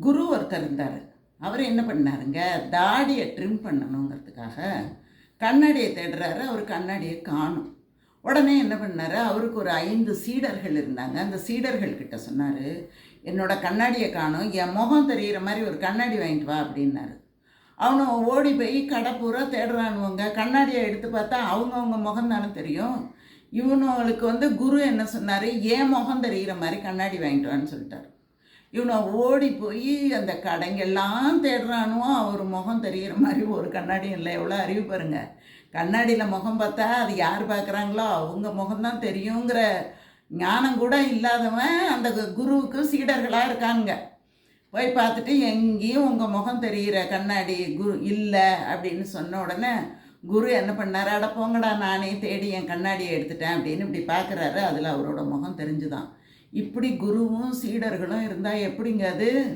குரு ஒருத்தர் இருந்தார். அவர் என்ன பண்ணாருங்க? தாடியை ட்ரிம் பண்ணணுங்கிறதுக்காக கண்ணாடியை தேடுறாரு. அவர் கண்ணாடியை காணும். உடனே என்ன பண்ணார்? அவருக்கு ஒரு ஐந்து சீடர்கள் இருந்தாங்க. அந்த சீடர்கள் கிட்ட சொன்னார் என்னோட கண்ணாடியை காணும். என் முகம் தெரிகிற மாதிரி ஒரு கண்ணாடி வாங்கிட்டு வா அப்படின்னாரு. அவனும் ஓடி போய் கடை பூரா தேடுறானுவங்க. கண்ணாடியை எடுத்து பார்த்தா அவங்கவுங்க முகம் தானே தெரியும். இவனுங்களுக்கு வந்து குரு என்ன சொன்னார்? ஏன் முகம் தெரிகிற மாதிரி கண்ணாடி வாங்கிட்டு வான்னு சொல்லிட்டாரு. இவனை ஓடி போய் அந்த கடைங்கெல்லாம் தேடுறானுவோ அவர் முகம் தெரிகிற மாதிரி ஒரு கண்ணாடி இல்லை. எவ்வளோ அறிவு பாருங்க. கண்ணாடியில் முகம் பார்த்தா அது யார் பார்க்குறாங்களோ அவங்க முகம்தான் தெரியுங்கிற ஞானம் கூட இல்லாதவன் அந்த குருவுக்கு சீடர்களாக இருக்காங்க போய் பார்த்துட்டு எங்கேயும் உங்கள் முகம் தெரிகிற கண்ணாடி குரு இல்லை அப்படின்னு சொன்ன உடனே குரு என்ன பண்ணார்? அட போங்கடா நானே தேடி என் கண்ணாடியை எடுத்துட்டேன் அப்படின்னு இப்படி பார்க்குறாரு. அதில் அவரோட முகம் தெரிஞ்சுதான். இப்படி குருவும் சீடர்களும் இருந்தால் எப்படிங்க அது?